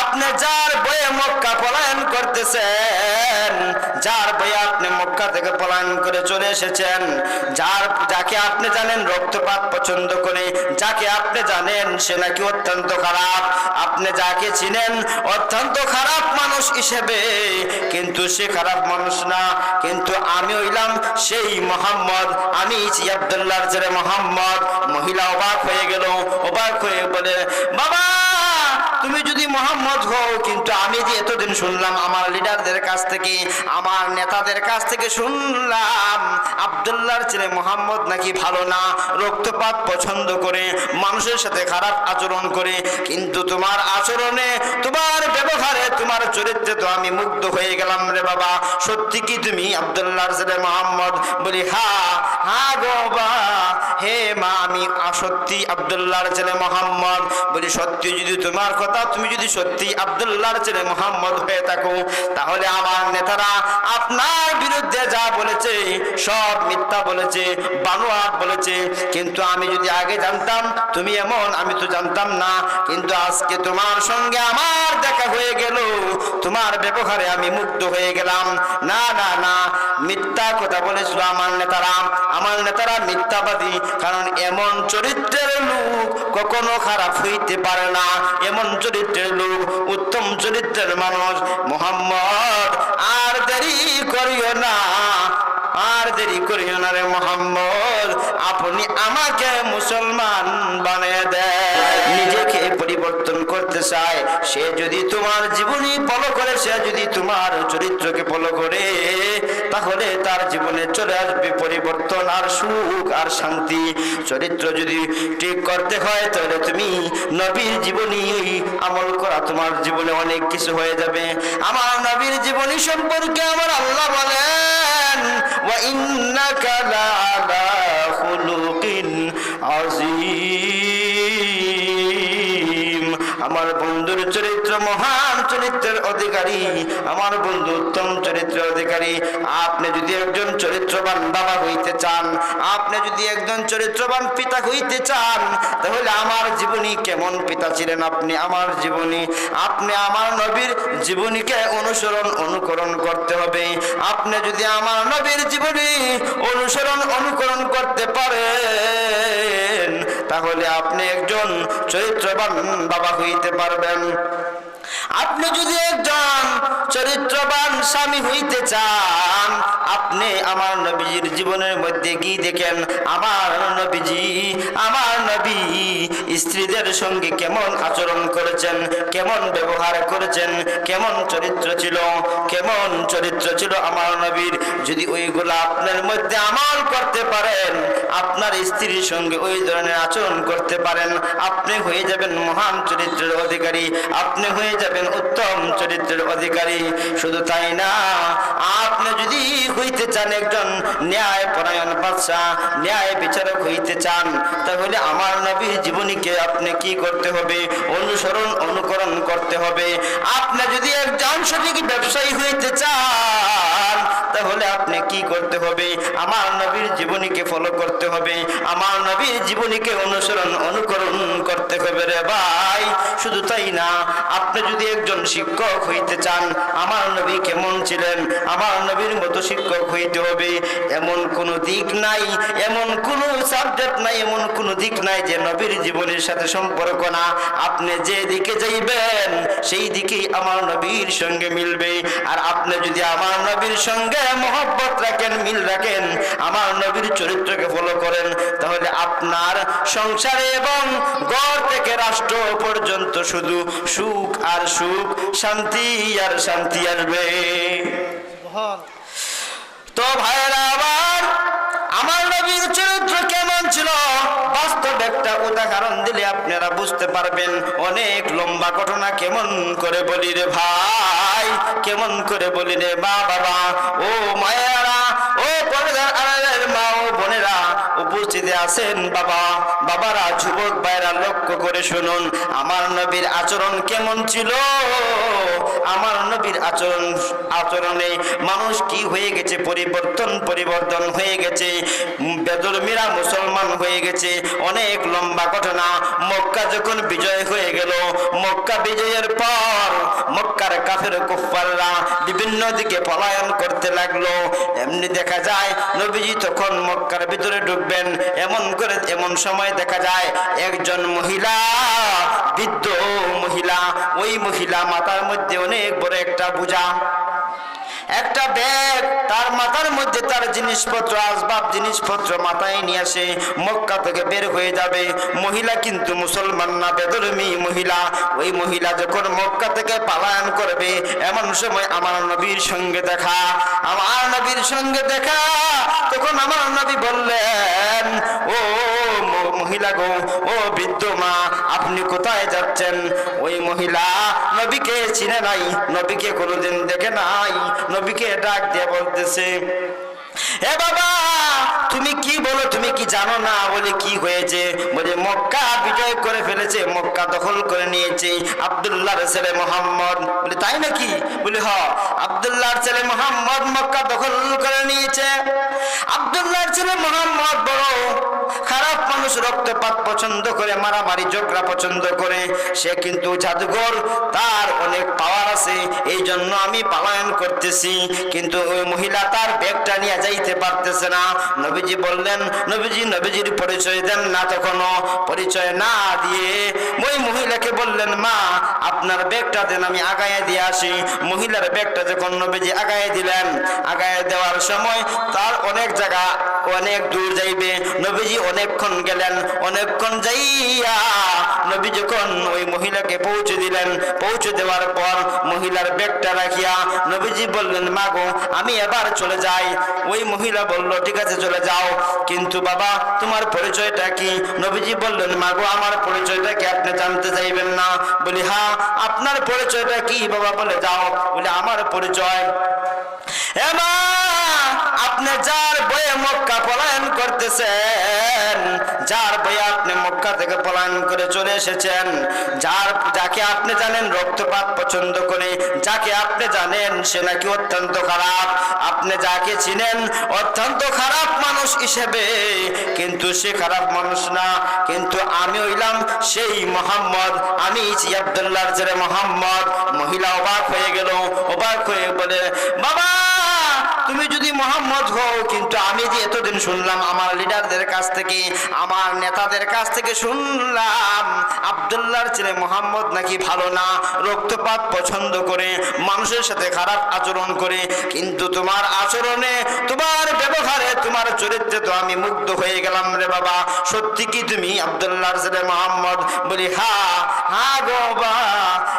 আপনি যার বয়ে মক্কা পলায়ন করতেছেন, যার বয়ে আপনি মক্কা থেকে পলায়ন করে চলে এসেছেন, যার, যাকে আপনি জানেন রক্তপাত পছন্দ করে, যাকে আপনি জানেন সে নাকি অত্যন্ত খারাপ, আপনি যাকে চিনেন অত্যন্ত খারাপ মানুষ হিসেবে, কিন্তু সে খারাপ মানুষ না, কিন্তু আমি হইলাম সেই মোহাম্মদ, আমি আব্দুল্লাহর ছেলে মোহাম্মদ, মহিলা অবাক হয়ে গেল, অবাক হয়ে বলে, বাবা তুমি যদি মোহাম্মদ হও, কিন্তু আমি যে এতদিন শুনলাম আমার লিডারদের কাছ থেকে, আমার নেতাদের কাছ থেকে শুনলাম। আবদুল্লাহর ছেলে মোহাম্মদ নাকি ভালো না? রক্তপাত পছন্দ করে, মানুষের সাথে খারাপ আচরণ করে, কিন্তু তোমার আচরণে, তোমার ব্যবহারে, তোমার চরিত্রে তো আমি মুগ্ধ হয়ে গেলাম রে বাবা। সত্যি কি তুমি আবদুল্লাহর ছেলে মোহাম্মদ? বলি, হা হা গো বা, হে মা, আমি সত্যি আবদুল্লাহর ছেলে মোহাম্মদ। বলি, সত্যি যদি তোমার কথা, তুমি যদি সত্যি আবদুল্লাহর ছেলে মোহাম্মদ হয়ে থাকো, তাহলে আমার নেতারা আপনার বিরুদ্ধে যা বলেছে, সব মিথ্যা বলেছে, বানোয়াট বলেছে। কিন্তু আমি যদি আগে জানতাম, তুমি এমন, আমি তো জানতাম না। কিন্তু আজকে তোমার সঙ্গে আমার দেখা হয়ে গেল। তোমার ব্যবহারে আমি মুগ্ধ হয়ে গেলাম। না না না, মিথ্যা কথা বলেছিল আমার নেতারা। আমার নেতারা মিথ্যাবাদী, কারণ এমন চরিত্রের লোক কখনো খারাপ হইতে পারে না। এমন চরিত্রের লোক, উত্তম চরিত্রের মানুষ মোহাম্মদ, আর দেরি করিও না। দেরি করিও না রে মোহাম্মদ। আপনি আমাকে মুসলমান বানিয়ে দেয় নিজেকে পরিবর্তন করতে চায়। সে যদি তোমার জীবনী ফলো করে, সে যদি তোমার চরিত্রকে ফলো করে, তাহলে তার জীবনে চলে আসবে পরিবর্তন আর সুখ আর শান্তি। চরিত্র যদি ঠিক করতে হয়, তাহলে তুমি নবীর জীবনী আমল করা তোমার জীবনে অনেক কিছু হয়ে যাবে। আমার নবীর জীবনী সম্পর্কে আমার আল্লাহ বলেন ইন্নাকা লাআলা খুলুকিন আযীম। আমার বন্ধুর চরিত্র মহান চরিত্রের অধিকারী, আমার বন্ধু উত্তম চরিত্রের অধিকারী। আপনি যদি একজন চরিত্রবান বাবা হইতে চান, আপনি যদি একজন চরিত্রবান পিতা হইতে চান, তাহলে আমার জীবনী কেমন পিতা ছিলেন আপনি? আমার জীবনী, আপনি আমার নবীর জীবনীকে অনুসরণ, অনুকরণ করতে হবে। আপনি যদি আমার নবীর জীবনী অনুসরণ, অনুকরণ করতে পারেন তাহলে আপনি একজন চরিত্রবান বাবা হইতে পারবেন। আপনি যদি একজন চরিত্রবান স্বামী হইতে চান, আপনি আমার নবীর জীবনের মধ্যে গিয়ে দেখেন? আমার নবীজি, আমার নবী স্ত্রীদের সঙ্গে কেমন আচরণ করেছেন? কেমন ব্যবহার করেছেন? কেমন চরিত্র ছিল? কেমন চরিত্র ছিল আমার নবীর? যদি ওইগুলো আপনার মধ্যে আমল করতে পারেন, আপনার স্ত্রীর সঙ্গে ওই ধরনের আচরণ করতে পারেন, আপনি হয়ে যাবেন মহান চরিত্রের অধিকারী, আপনি হয়ে যাবেন উত্তম চরিত্রের অধিকারী। শুধু তাই না, আপনি যদি হইতে চান একজন ন্যায় পরায়ণ বাদশাহ, ন্যায় বিচারক হইতে চান, তাহলে আমার নবীর জীবনীকে আপনি কি করতে হবে? অনুসরণ, অনুকরণ করতে হবে। আপনি যদি একজন সঠিক ব্যবসায়ী হইতে চান তাহলে আপনি কি করতে হবে? আমার নবীর জীবনীকে ফলো করতে হবে। আমার নবীর জীবনীকে অনুসরণ, অনুকরণ করতে হবে রে ভাই। শুধু তাই না, আপনি যদি একজন শিক্ষক হইতে চান, আমার নবী কেমন ছিলেন? আমার নবীর মতো শিক্ষক হইতে হবে। এমন কোনো দিক নাই, এমন কোনো সাবজেক্ট নাই, এমন কোনো দিক নাই যে নবীর জীবনের সাথে সম্পর্ক না। আপনি যে দিকে যাইবেন সেই দিকেই আমার নবীর সঙ্গে মিলবে। আর আপনি যদি আমার নবীর সঙ্গে মহব্বত রাখেন মিল রাখেন আমার নবীর চরিত্রকে ফলো করেন তাহলে আপনার সংসারে এবং ঘর থেকে রাষ্ট্র পর্যন্ত শুধু সুখ আর সুখ শান্তি আর শান্তি আসবে। তো ভাইয়েরা আবার আমার নবীর চরিত্র কেমন ছিল বাস্তব একটা উদাহরণ দিলে আপনারা বুঝতে পারবেন, অনেক লম্বা ঘটনা কেমন করে বলি রে ভাই, কেমন করে বলি রে বা বাবা, ও মায়েরা, ও বোনেরা আড়ালের মা ও বোনেরা উপস্থিতি আছেন, বাবা। বাবারা, যুবক ভাইরা, লক্ষ্য করে শুনুন, আমার নবীর আচরণ কেমন ছিল? আমার নবীর আচরণ, আচরণে মানুষ কি হয়ে গেছে? পরিবর্তন পরিবর্তন হয়ে গেছে। বেদরমিরা মুসলমান হয়ে গেছে। অনেক লম্বা ঘটনা। মক্কা যখন বিজয় হয়ে গেল, মক্কা বিজয়ের পর মক্কার কাফের কুফাররা বিভিন্ন দিকে পলায়ন করতে লাগল। এমনি দেখা যায়, নবীজি তখন মক্কার ভিতরে ঢুকবেন। এমন করে এমন সময় দেখা যায়, একজন মহিলা, বৃদ্ধ মহিলা, ওই মহিলা মাথার মধ্যে অনেক বড় একটা বোঝা। একটা ব্যাগ তার মধ্যে তার জিনিসপত্র, আসবাব জিনিসপত্র মাথায় নিয়ে আসে, মক্কা থেকে বের হয়ে যাবে। মহিলা কিন্তু মুসলমান না, বেদরমি মহিলা। ওই মহিলা যখন মক্কা থেকে পালায়ন করবে, এমন সময় আমার নবীর সঙ্গে দেখা। আমার নবীর সঙ্গে দেখা, তখন আমার নবী বললেন, ও মহিলা গো, ও বৃদ্ধ মা, আপনি কোথায় যাচ্ছেন? ওই মহিলা নবীকে চিনে নাই, নবীকে কোনোদিন দেখে নাই। নবীকে ডাক দিয়ে বলতেছে এ বাবা, তুমি কি বলো, তুমি কি জানো না বলে কি হয়েছে? বলে মক্কা বিজয় করে ফেলেছে, মক্কা দখল করে নিয়েছে আব্দুল্লাহর ছেলে মোহাম্মদ। বলে, তাই নাকি? বলে, হ, আব্দুল্লাহর ছেলে মোহাম্মদ মক্কা দখল করে নিয়েছে। আব্দুল্লাহর ছেলে মোহাম্মদ বড় খারাপ মানুষ রক্তপাত পছন্দ করে, মারামারি, ঝগড়া পছন্দ করে। সে কিন্তু জাদুঘর, তার অনেক পাওয়ার আছে এই জন্য আমি পালায়ন করতেছি। কিন্তু ওই মহিলা তার ব্যাগটা নিয়ে যাইতে পারতেছে না। নবীজি বললেন, নবীজি, নবীজির পরিচয় দেন না তখনও। পরিচয় না দিয়ে ওই মহিলাকে বললেন, মা, আপনার ব্যাগটা দেন, আমি আগায় দিয়ে আসি। মহিলার ব্যাগটা যখন নবীজি আগায় দিলেন, আগায় দেওয়ার সময় তার অনেক জায়গা অনেক দূর যাইবে। নবীজি অনেকক্ষণ গেলেন, অনেকক্ষণ যাইয়া নবী যখন ওই মহিলাকে পৌঁছে দিলেন, পৌঁছে দেওয়ার পর মহিলার ব্যাগটা রাখিয়া নবীজি বললেন মা গো আমি এবার চলে যাই। ওই মহিলা বলল, ঠিক আছে, চলে যাও। কিন্তু বাবা, তোমার পরিচয়টা কি? নবীজি বললেন মা গো আমার পরিচয়টা কি আপনি জানতে চাইবেন না? বলি হ্যাঁ আপনার পরিচয়টা কি? বাবা বলে যাও বলে, আমার পরিচয়। এমা আপনি যার বয়ে মক্কা পলায়ন করতেছেন, যার বয়ে আপনি মক্কা থেকে পলায়ন করে চলে এসেছেন, যার, যাকে আপনি জানেন রক্তপাত পছন্দ করে, যাকে আপনি জানেন সে নাকি অত্যন্ত খারাপ, আপনি যাকে চিনেন অত্যন্ত খারাপ মানুষ হিসেবে, কিন্তু সে খারাপ মানুষ না, কিন্তু আমি হইলাম সেই মোহাম্মদ, আমি আব্দুল্লাহর ছেলে মোহাম্মদ, মহিলা অবাক হয়ে গেল, অবাক হয়ে বলে মোহাম্মদ হও কিন্তু আমি যে এতদিন শুনলাম আমার লিডারদের কাছ থেকে, আমার নেতাদের কাছ থেকে শুনলাম, আব্দুল্লাহর ছেলে মোহাম্মদ নাকি ভালো না, রক্তপাত পছন্দ করে, মানুষের সাথে খারাপ আচরণ করে, কিন্তু তোমার আচরণে, তোমার ব্যবহারে, তোমার চরিত্রে আমি মুগ্ধ হয়ে গেলাম রে বাবা। সত্যি কি তুমি? আব্দুল্লাহর ছেলে মোহাম্মদ বলি, হা হা গো বা,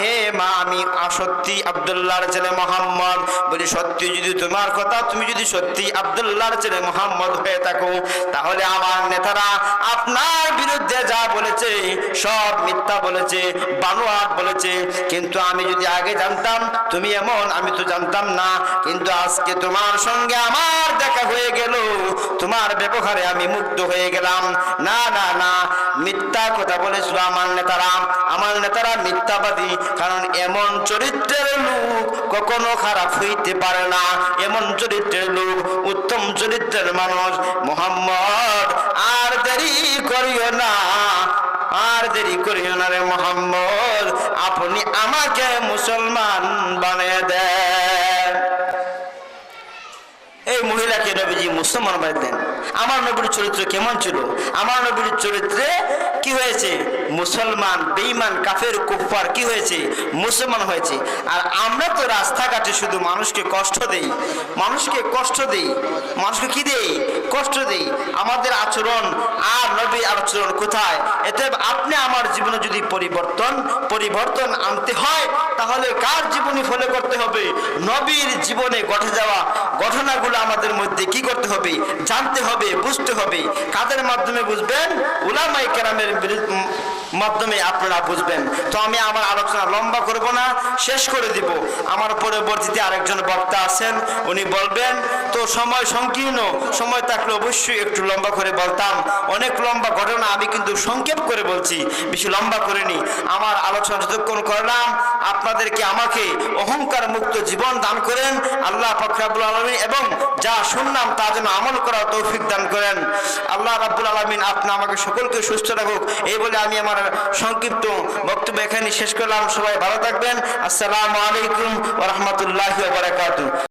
হে মা, আমি সত্যি আব্দুল্লাহর ছেলে মোহাম্মদ। বলি, সত্যি যদি তোমার কথা, তুমি যদি সত্যি আবদুল্লাহর ছেলে মোহাম্মদ হয়ে থাকো, তাহলে আমার নেতারা আপনার বিরুদ্ধে যা বলেছে, সব মিথ্যা বলেছে, বানোয়াট বলেছে। কিন্তু আমি যদি আগে জানতাম, তুমি এমন, আমি তো জানতাম না। কিন্তু আজকে তোমার সঙ্গে আমার দেখা হয়ে গেল। তোমার ব্যবহারে আমি মুগ্ধ হয়ে গেলাম। না না না, মিথ্যা কথা বলেছিল আমার নেতারা। আমার নেতারা মিথ্যাবাদী, কারণ এমন চরিত্রের লোক কখনো খারাপ হইতে পারে না। এমন চরিত্রের লোক, উত্তম চরিত্রের মানুষ মোহাম্মদ। আর দেরি করিও না। আর দেরি করিও না রে মোহাম্মদ, আপনি আমাকে মুসলমান বানিয়ে দেন। এই মহিলাকে নবীজি মুসলমান বানিয়ে দেন। আমার নবীর চরিত্র কেমন ছিল? আমার নবীর চরিত্রে কি হয়েছে? মুসলমান, বেঈমান, কাফের কুফার কি হয়েছে? মুসলমান হয়েছে। আর আমরা তো রাস্তাঘাটে শুধু মানুষকে কষ্ট দেই। মানুষকে কষ্ট দেই। মানুষকে কি দেই? কষ্ট দেই। আমাদের আচরণ আর নবীর আচরণ কোথায়? এতে আপনি আমার জীবনে যদি পরিবর্তন পরিবর্তন আনতে হয়, তাহলে কার জীবনী ফলো করতে হবে? নবীর জীবনে ঘটে যাওয়া ঘটনাগুলো আমাদের মধ্যে কি করতে হবে? জানতে হবে, বুঝতে হবে। কাদের মাধ্যমে বুঝবেন? উলামাই কেরামের মাধ্যমে আপনারা বুঝবেন। তো আমি আমার আলোচনা লম্বা করব না, শেষ করে দিব। আমার পরবর্তীতে আরেকজন বক্তা আছেন, উনি বলবেন, তো সময় সংকীর্ণ, সময় থাকলে অবশ্যই একটু লম্বা করে বলতাম। অনেক লম্বা ঘটনা আমি কিন্তু সংক্ষেপ করে বলছি, বেশি লম্বা করিনি। আমার আলোচনা যতক্ষণ করলাম, আপনাদেরকে আমাকে অহংকার মুক্ত জীবন দান করেন আল্লাহ ফখরাবুল আলমী এবং যা শুনলাম তা যেন আমল করার তৌফিক দান করেন। আল্লাহ রাব্বুল আলমিন আপনি আমাকে সকলকে সুস্থ রাখুক। এই বলে আমি আমার সংক্ষিপ্ত বক্তব্য এখানে শেষ করলাম। সবাই ভালো থাকবেন। আসসালামু আলাইকুম ওরহমতুল্লাহ বারাকাতু